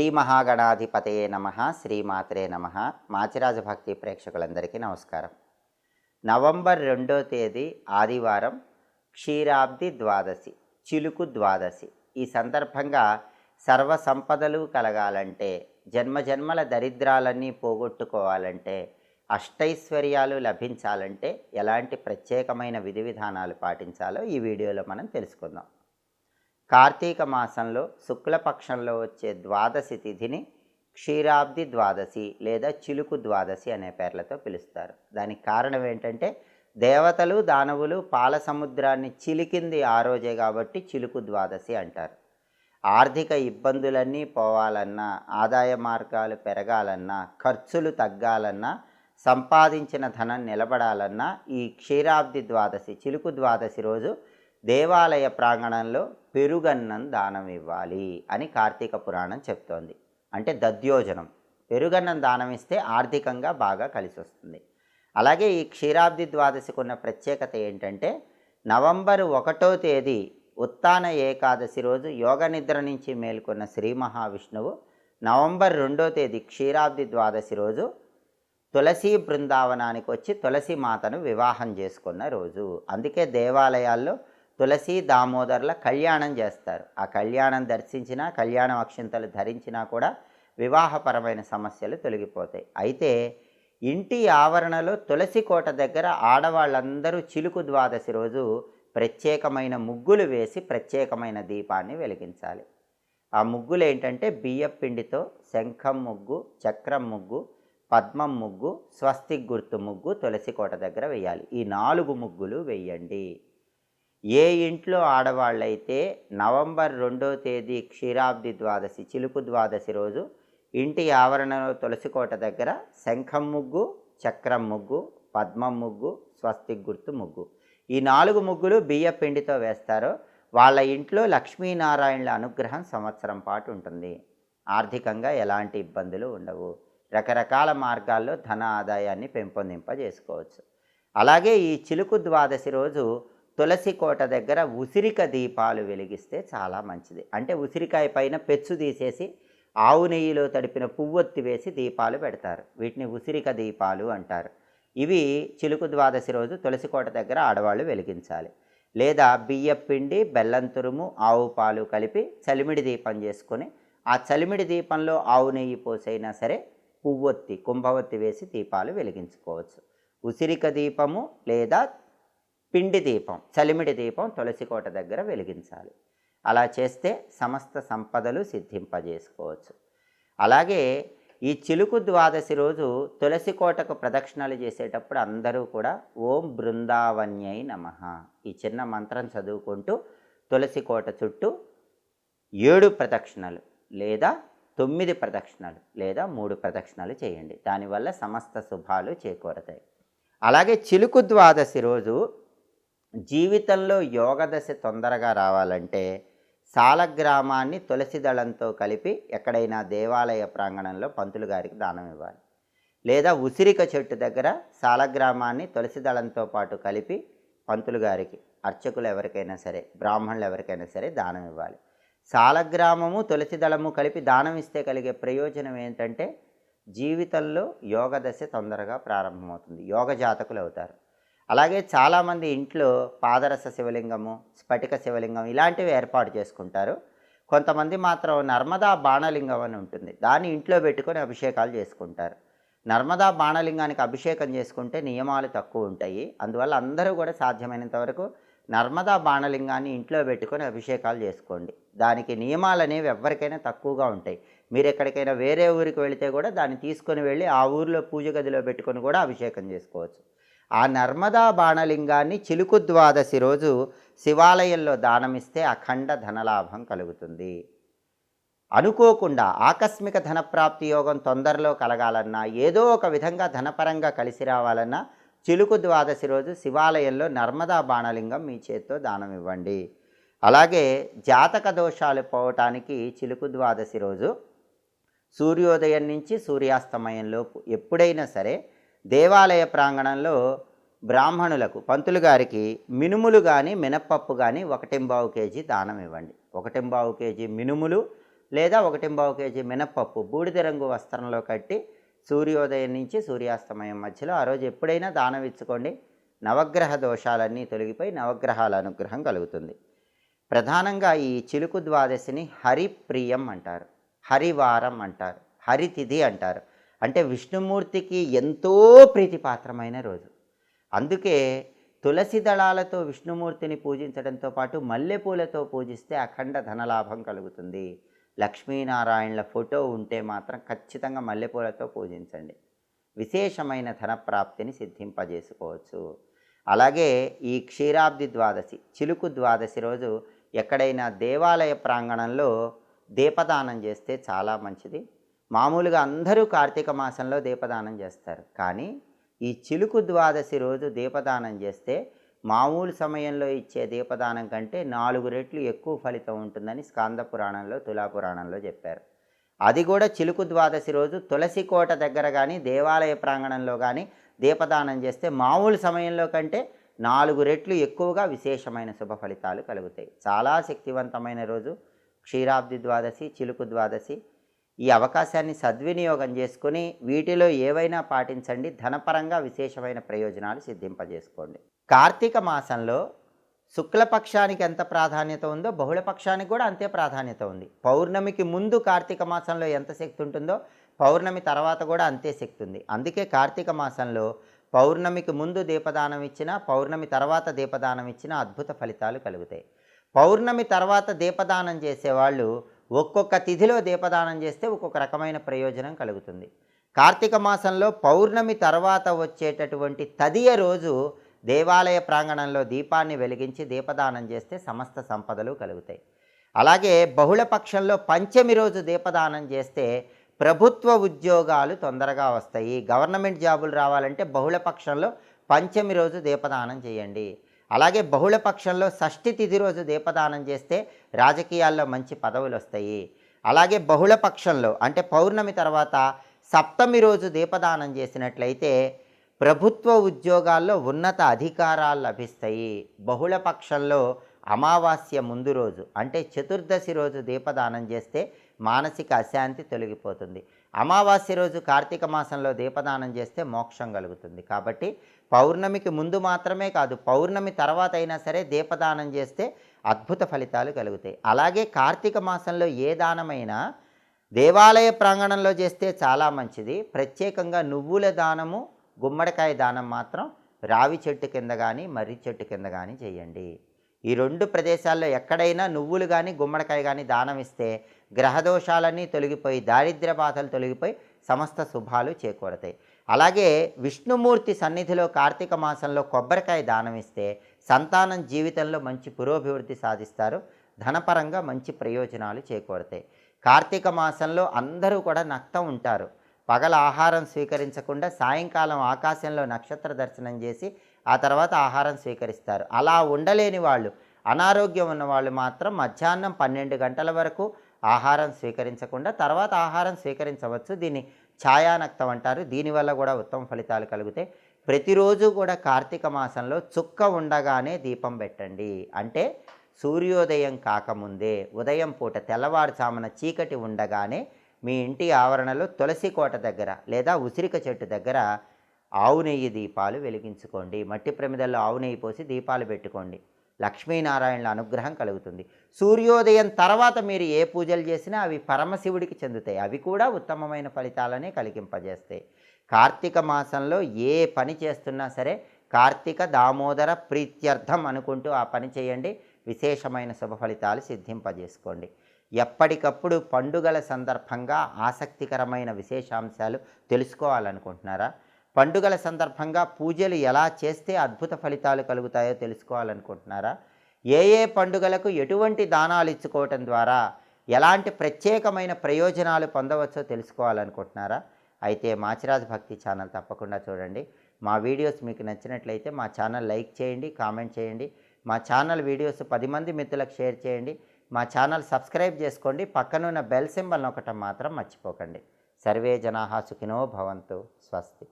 శ్రీ మహాగణాధిపతయే నమ శ్రీమాత్రే నమ. మాచిరాజ భక్తి ప్రేక్షకులందరికీ నమస్కారం. నవంబర్ రెండో తేదీ ఆదివారం క్షీరాబ్ది ద్వాదశి చిలుకు ద్వాదశి. ఈ సందర్భంగా సర్వ సంపదలు కలగాలంటే జన్మజన్మల దరిద్రాలన్నీ పోగొట్టుకోవాలంటే అష్టైశ్వర్యాలు లభించాలంటే ఎలాంటి ప్రత్యేకమైన విధి విధానాలు పాటించాలో ఈ వీడియోలో మనం తెలుసుకుందాం. కార్తీక మాసంలో శుక్లపక్షంలో వచ్చే ద్వాదశి తిథిని క్షీరాబ్ది ద్వాదశి లేదా చిలుకు ద్వాదశి అనే పేర్లతో పిలుస్తారు. దానికి కారణం ఏంటంటే దేవతలు దానవులు పాల సముద్రాన్ని చిలికింది ఆ రోజే కాబట్టి చిలుకు ద్వాదశి అంటారు. ఆర్థిక ఇబ్బందులన్నీ పోవాలన్నా ఆదాయ మార్గాలు పెరగాలన్నా ఖర్చులు తగ్గాలన్నా సంపాదించిన ధనం నిలబడాలన్నా ఈ క్షీరాబ్ది ద్వాదశి చిలుకు ద్వాదశి రోజు దేవాలయ ప్రాంగణంలో పెరుగన్నం దానం ఇవ్వాలి అని కార్తీక పురాణం చెప్తోంది. అంటే దద్యోజనం. పెరుగన్నం దానం ఇస్తే ఆర్థికంగా బాగా కలిసి వస్తుంది అలాగే ఈ క్షీరాబ్ది ద్వాదశికి ఉన్న ప్రత్యేకత ఏంటంటే నవంబర్ ఒకటో తేదీ ఉత్తాన ఏకాదశి రోజు యోగ నిద్ర నుంచి మేల్కొన్న శ్రీ మహావిష్ణువు నవంబర్ రెండో తేదీ క్షీరాబ్ది ద్వాదశి రోజు తులసి బృందావనానికి వచ్చి తులసి మాతను వివాహం చేసుకున్న రోజు. అందుకే దేవాలయాల్లో తులసి దామోదర్ల కళ్యాణం చేస్తారు. ఆ కళ్యాణం దర్శించినా కళ్యాణ అక్షింతలు ధరించినా కూడా వివాహపరమైన సమస్యలు తొలగిపోతాయి. అయితే ఇంటి ఆవరణలో తులసి కోట దగ్గర ఆడవాళ్ళందరూ చిలుకు ద్వాదశి రోజు ప్రత్యేకమైన ముగ్గులు వేసి ప్రత్యేకమైన దీపాన్ని వెలిగించాలి. ఆ ముగ్గులు ఏంటంటే బియ్యం పిండితో శంఖం ముగ్గు చక్రం ముగ్గు పద్మం ముగ్గు స్వస్తిక్ గుర్తు ముగ్గు తులసి కోట దగ్గర వేయాలి. ఈ నాలుగు ముగ్గులు వేయండి. ఏ ఇంట్లో ఆడవాళ్ళైతే నవంబర్ రెండో తేదీ క్షీరాబ్ది ద్వాదశి చిలుకు ద్వాదశి రోజు ఇంటి ఆవరణలో తులసికోట దగ్గర శంఖం ముగ్గు చక్రం ముగ్గు పద్మం ముగ్గు స్వస్తి గుర్తు ముగ్గు. ఈ నాలుగు ముగ్గులు బియ్య పిండితో వేస్తారో. వాళ్ళ ఇంట్లో లక్ష్మీనారాయణల అనుగ్రహం సంవత్సరం పాటు ఉంటుంది. ఆర్థికంగా ఎలాంటి ఇబ్బందులు ఉండవు. రకరకాల మార్గాల్లో ధన ఆదాయాన్ని పెంపొందింపజేసుకోవచ్చు. అలాగే ఈ చిలుకు ద్వాదశి రోజు తులసి కోట దగ్గర ఉసిరిక దీపాలు వెలిగిస్తే చాలా మంచిది. అంటే ఉసిరికాయ పైన పెచ్చు తీసేసి ఆవు నెయ్యిలో తడిపిన పువ్వొత్తి వేసి దీపాలు పెడతారు. వీటిని ఉసిరిక దీపాలు అంటారు. ఇవి చిలుకు ద్వాదశి రోజు తులసి కోట దగ్గర ఆడవాళ్ళు వెలిగించాలి. లేదా బియ్యపిండి బెల్లం తురుము ఆవు పాలు కలిపి చలిమిడి దీపం చేసుకొని ఆ చలిమిడి దీపంలో ఆవు నెయ్యి పోసైనా సరే పువ్వొత్తి కుంభవత్తి వేసి దీపాలు వెలిగించుకోవచ్చు. ఉసిరిక దీపము లేదా పిండి దీపం చలిమిడి దీపం తులసికోట దగ్గర వెలిగించాలి. అలా చేస్తే సమస్త సంపదలు సిద్ధింపజేసుకోవచ్చు. అలాగే ఈ చిలుకు ద్వాదశి రోజు తులసి కోటకు ప్రదక్షిణలు చేసేటప్పుడు అందరూ కూడా ఓం బృందావన్యై నమ. ఈ చిన్న మంత్రం చదువుకుంటూ తులసి కోట చుట్టూ ఏడు ప్రదక్షిణలు లేదా తొమ్మిది ప్రదక్షిణలు లేదా మూడు ప్రదక్షిణలు చేయండి. దానివల్ల సమస్త శుభాలు చేకూరతాయి. అలాగే చిలుకు ద్వాదశి రోజు జీవితంలో యోగదశ తొందరగా రావాలంటే సాలగ్రామాన్ని తులసి దళంతో కలిపి ఎక్కడైనా దేవాలయ ప్రాంగణంలో పంతులు గారికి దానం ఇవ్వాలి. లేదా ఉసిరిక చెట్టు దగ్గర సాలగ్రామాన్ని తులసి దళంతో పాటు కలిపి పంతులు గారికి అర్చకులు ఎవరికైనా సరే బ్రాహ్మణులు ఎవరికైనా సరే దానం ఇవ్వాలి. సాలగ్రామము తులసి దళము కలిపి దానం ఇస్తే కలిగే ప్రయోజనం ఏంటంటే జీవితంలో యోగదశ తొందరగా ప్రారంభమవుతుంది. యోగ జాతకులు అవుతారు. అలాగే చాలామంది ఇంట్లో పాదరస శివలింగము స్ఫటిక శివలింగం ఇలాంటివి ఏర్పాటు చేసుకుంటారు. కొంతమంది మాత్రం నర్మదా బాణలింగం అని ఉంటుంది. దాన్ని ఇంట్లో పెట్టుకొని అభిషేకాలు చేసుకుంటారు. నర్మదా బాణలింగానికి అభిషేకం చేసుకుంటే నియమాలు తక్కువ ఉంటాయి. అందువల్ల అందరూ కూడా సాధ్యమైనంత వరకు నర్మదా బాణలింగాన్ని ఇంట్లో పెట్టుకొని అభిషేకాలు చేసుకోండి. దానికి నియమాలు అనేవి ఎవరికైనా తక్కువగా ఉంటాయి. మీరు ఎక్కడికైనా వేరే ఊరికి వెళితే కూడా దాన్ని తీసుకొని వెళ్ళి ఆ ఊరిలో పూజ గదిలో పెట్టుకొని కూడా అభిషేకం చేసుకోవచ్చు. ఆ నర్మదా బాణలింగాన్ని చిలుకు ద్వాదశి రోజు శివాలయంలో దానమిస్తే అఖండ ధనలాభం కలుగుతుంది. అనుకోకుండా ఆకస్మిక ధనప్రాప్తి యోగం తొందరలో కలగాలన్నా ఏదో ఒక విధంగా ధనపరంగా కలిసి రావాలన్నా చిలుకు ద్వాదశి రోజు శివాలయంలో నర్మదా బాణలింగం మీ చేత్తో దానం ఇవ్వండి అలాగే జాతక దోషాలు పోవటానికి చిలుకు ద్వాదశి రోజు సూర్యోదయం నుంచి సూర్యాస్తమయంలోపు ఎప్పుడైనా సరే దేవాలయ ప్రాంగణంలో బ్రాహ్మణులకు పంతులు గారికి మినుములు కానీ మినప్పప్పు కానీ ఒకటింబావు కేజీ దానం ఇవ్వండి. ఒకటింబావు కేజీ మినుములు లేదా ఒకటింబావు కేజీ మినప్పప్పు బూడిద రంగు వస్త్రంలో కట్టి సూర్యోదయం నుంచి సూర్యాస్తమయం మధ్యలో ఆ రోజు ఎప్పుడైనా దానం ఇచ్చుకోండి. నవగ్రహ దోషాలన్నీ తొలగిపోయి నవగ్రహాల అనుగ్రహం కలుగుతుంది. ప్రధానంగా ఈ చిలుకు ద్వాదశిని హరిప్రియం అంటారు. హరివారం అంటారు. హరితిథి అంటారు. అంటే విష్ణుమూర్తికి ఎంతో ప్రీతిపాత్రమైన రోజు. అందుకే తులసి దళాలతో విష్ణుమూర్తిని పూజించడంతో పాటు మల్లెపూలతో పూజిస్తే అఖండ ధనలాభం కలుగుతుంది. లక్ష్మీనారాయణల ఫోటో ఉంటే మాత్రం ఖచ్చితంగా మల్లెపూలతో పూజించండి. విశేషమైన ధనప్రాప్తిని సిద్ధింపజేసుకోవచ్చు. అలాగే ఈ క్షీరాబ్ది ద్వాదశి చిలుకు ద్వాదశి రోజు ఎక్కడైనా దేవాలయ ప్రాంగణంలో దీపదానం చేస్తే చాలా మంచిది. మామూలుగా అందరూ కార్తీక మాసంలో దీపదానం చేస్తారు. కానీ ఈ చిలుకు ద్వాదశి రోజు దీపదానం చేస్తే మామూలు సమయంలో ఇచ్చే దీపదానం కంటే నాలుగు రెట్లు ఎక్కువ ఫలితం ఉంటుందని స్కాంద పురాణంలో తులా పురాణంలో చెప్పారు. అది కూడా చిలుకు ద్వాదశి రోజు తులసి కోట దగ్గర కానీ దేవాలయ ప్రాంగణంలో కానీ దీపదానం చేస్తే మామూలు సమయంలో కంటే నాలుగు రెట్లు ఎక్కువగా విశేషమైన శుభ ఫలితాలు కలుగుతాయి. చాలా శక్తివంతమైన రోజు. క్షీరాబ్ది ద్వాదశి చిలుకు ద్వాదశి ఈ అవకాశాన్ని సద్వినియోగం చేసుకుని వీటిలో ఏవైనా పాటించండి. ధనపరంగా విశేషమైన ప్రయోజనాలు సిద్ధింపజేసుకోండి. కార్తీక మాసంలో శుక్లపక్షానికి ఎంత ప్రాధాన్యత ఉందో బహుళపక్షానికి కూడా అంతే ప్రాధాన్యత ఉంది. పౌర్ణమికి ముందు కార్తీక మాసంలో ఎంత శక్తి ఉంటుందో పౌర్ణమి తర్వాత కూడా అంతే శక్తి ఉంది. అందుకే కార్తీక మాసంలో పౌర్ణమికి ముందు దీపదానం ఇచ్చినా పౌర్ణమి తర్వాత దీపదానం ఇచ్చినా అద్భుత ఫలితాలు కలుగుతాయి. పౌర్ణమి తర్వాత దీపదానం చేసేవాళ్ళు ఒక్కొక్క తిథిలో దీపదానం చేస్తే ఒక్కొక్క రకమైన ప్రయోజనం కలుగుతుంది. కార్తీక మాసంలో పౌర్ణమి తర్వాత వచ్చేటటువంటి తదియ రోజు దేవాలయ ప్రాంగణంలో దీపాన్ని వెలిగించి దీపదానం చేస్తే సమస్త సంపదలు కలుగుతాయి. అలాగే బహుళ పక్షంలో పంచమి రోజు దీపదానం చేస్తే ప్రభుత్వ ఉద్యోగాలు తొందరగా వస్తాయి. గవర్నమెంట్ జాబులు రావాలంటే బహుళ పక్షంలో పంచమి రోజు దీపదానం చేయండి. అలాగే బహుళ పక్షంలో షష్ఠి తిథి రోజు దీపదానం చేస్తే రాజకీయాల్లో మంచి పదవులు వస్తాయి. అలాగే బహుళ పక్షంలో అంటే పౌర్ణమి తర్వాత సప్తమి రోజు దీపదానం చేసినట్లయితే ప్రభుత్వ ఉద్యోగాల్లో ఉన్నత అధికారాలు లభిస్తాయి. బహుళ పక్షంలో అమావాస్య ముందు రోజు అంటే చతుర్దశి రోజు దీపదానం చేస్తే మానసిక అశాంతి తొలగిపోతుంది. అమావాస్య రోజు కార్తీక మాసంలో దీపదానం చేస్తే మోక్షం కలుగుతుంది. కాబట్టి పౌర్ణమికి ముందు మాత్రమే కాదు పౌర్ణమి తర్వాత అయినా సరే దీపదానం చేస్తే అద్భుత ఫలితాలు కలుగుతాయి. అలాగే కార్తీక మాసంలో ఏ దానమైనా దేవాలయ ప్రాంగణంలో చేస్తే చాలా మంచిది. ప్రత్యేకంగా నువ్వుల దానము గుమ్మడికాయ దానం మాత్రం రావి చెట్టు కింద కానీ మర్రి చెట్టు కింద కానీ చేయండి. ఈ రెండు ప్రదేశాల్లో ఎక్కడైనా నువ్వులు కానీ గుమ్మడికాయ కానీ దానం ఇస్తే గ్రహదోషాలన్నీ తొలగిపోయి దారిద్ర్య బాధలు తొలగిపోయి సమస్త శుభాలు చేకూరతాయి. అలాగే విష్ణుమూర్తి సన్నిధిలో కార్తీక మాసంలో కొబ్బరికాయ దానం ఇస్తే సంతానం జీవితంలో మంచి పురోభివృద్ధి సాధిస్తారు. ధనపరంగా మంచి ప్రయోజనాలు చేకూరతాయి. కార్తీక మాసంలో అందరూ కూడా నక్తం ఉంటారు. పగల ఆహారం స్వీకరించకుండా సాయంకాలం ఆకాశంలో నక్షత్ర దర్శనం చేసి ఆ తర్వాత ఆహారం స్వీకరిస్తారు. అలా ఉండలేని వాళ్ళు అనారోగ్యం ఉన్న వాళ్ళు మాత్రం మధ్యాహ్నం పన్నెండు గంటల వరకు ఆహారం స్వీకరించకుండా తర్వాత ఆహారం స్వీకరించవచ్చు. దీన్ని ఛాయానక్తం అంటారు. దీనివల్ల కూడా ఉత్తమ ఫలితాలు కలుగుతాయి. ప్రతిరోజు కూడా కార్తీక మాసంలో చుక్క ఉండగానే దీపం పెట్టండి. అంటే సూర్యోదయం కాకముందే ఉదయం పూట తెల్లవారుజామున చీకటి ఉండగానే మీ ఇంటి ఆవరణలో తులసి కోట దగ్గర లేదా ఉసిరిక చెట్టు దగ్గర ఆవు నెయ్యి దీపాలు వెలిగించుకోండి. మట్టి ప్రమిదల్లో ఆవు నెయ్యి పోసి దీపాలు పెట్టుకోండి. లక్ష్మీనారాయణుల అనుగ్రహం కలుగుతుంది. సూర్యోదయం తర్వాత మీరు ఏ పూజలు చేసినా అవి పరమశివుడికి చెందుతాయి. అవి కూడా ఉత్తమమైన ఫలితాలనే కలిగింపజేస్తాయి. కార్తీక మాసంలో ఏ పని చేస్తున్నా సరే కార్తీక దామోదర ప్రీత్యర్థం అనుకుంటూ ఆ పని చేయండి. విశేషమైన శుభ ఫలితాలు సిద్ధింపజేసుకోండి. ఎప్పటికప్పుడు పండుగల సందర్భంగా ఆసక్తికరమైన విశేషాంశాలు తెలుసుకోవాలనుకుంటున్నారా? పండుగల సందర్భంగా పూజలు ఎలా చేస్తే అద్భుత ఫలితాలు కలుగుతాయో తెలుసుకోవాలనుకుంటున్నారా? ఏ ఏ పండుగలకు ఎటువంటి దానాలు ఇచ్చుకోవటం ద్వారా ఎలాంటి ప్రత్యేకమైన ప్రయోజనాలు పొందవచ్చో తెలుసుకోవాలనుకుంటున్నారా? అయితే మాచిరాజ్ భక్తి ఛానల్ తప్పకుండా చూడండి. మా వీడియోస్ మీకు నచ్చినట్లయితే మా ఛానల్ లైక్ చేయండి కామెంట్ చేయండి. మా ఛానల్ వీడియోస్ పది మంది మిత్రులకు షేర్ చేయండి. మా ఛానల్ సబ్స్క్రైబ్ చేసుకోండి. పక్కనున్న బెల్ సింబల్ నొక్కటం మాత్రం మర్చిపోకండి. సర్వే జనాహా సుఖినో భవంతు. స్వస్తి.